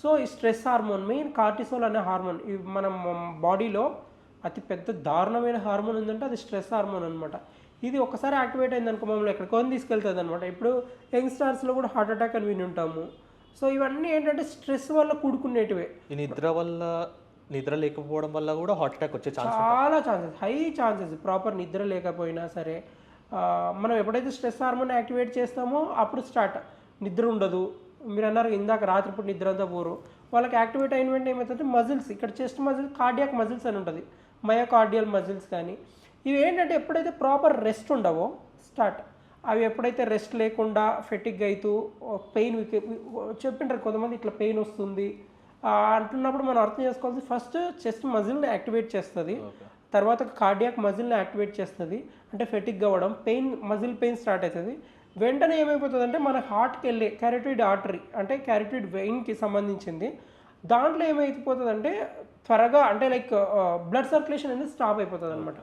So ఈ stress hormone main cortisol అనే hormone మనం బాడీలో అతి పెద్ద దారుణమైన హార్మోన్ ఉందంటే అది స్ట్రెస్ హార్మోన్ అనమాట ఇది ఒకసారి యాక్టివేట్ అయింది అనుకో మమ్మల్ని ఎక్కడికో తీసుకెళ్తుంది అనమాట ఇప్పుడు యంగ్స్టర్స్లో కూడా హార్ట్ అటాక్ అని విని ఉంటాము సో ఇవన్నీ ఏంటంటే స్ట్రెస్ వల్ల కూడుకునేటివే. ఈ నిద్ర వల్ల నిద్ర లేకపోవడం వల్ల కూడా హార్ట్ అటాక్ వచ్చే ఛాన్స్ చాలా ఛాన్సెస్ హై ఛాన్సెస్. ప్రాపర్ నిద్ర లేకపోయినా సరే మనం ఎప్పుడైతే స్ట్రెస్ హార్మోన్ యాక్టివేట్ చేస్తామో అప్పుడు స్టార్ట్ నిద్ర ఉండదు. మీరు అన్నారు ఇందాక రాత్రిపూట నిద్ర అంతా పోరు. వాళ్ళకి యాక్టివేట్ అయిన వెంటనే ఏమవుతుంది మజిల్స్ ఇక్కడ చెస్ట్ మజిల్ కార్డియాక్ మజిల్స్ అని ఉంటుంది. మయోకార్డియల్ మజిల్స్ కానీ. ఇవి ఏంటంటే ఎప్పుడైతే ప్రాపర్ రెస్ట్ ఉండవో స్టార్ట్. అవి ఎప్పుడైతే రెస్ట్ లేకుండా ఫెటిక్ అవుతూ పెయిన్ చెప్పింటారు కొంతమంది ఇట్లా పెయిన్ వస్తుంది. అంటున్నప్పుడు మనం అర్థం చేసుకోవాల్సి ఫస్ట్ చెస్ట్ మజిల్ని యాక్టివేట్ చేస్తుంది. తర్వాత కార్డియాక్ మజిల్ని యాక్టివేట్ చేస్తుంది. అంటే ఫెటిక్ అవ్వడం పెయిన్ మజిల్ పెయిన్ స్టార్ట్ అవుతుంది వెంటనే ఏమైపోతుందంటే మన హార్ట్కి వెళ్ళే క్యారెటిడ్ ఆర్టరీ అంటే క్యారెటిడ్ వెయిన్కి సంబంధించింది. దాంట్లో ఏమైపోతుందంటే త్వరగా అంటే లైక్ బ్లడ్ సర్క్యులేషన్ అనేది స్టాప్ అయిపోతుంది అనమాట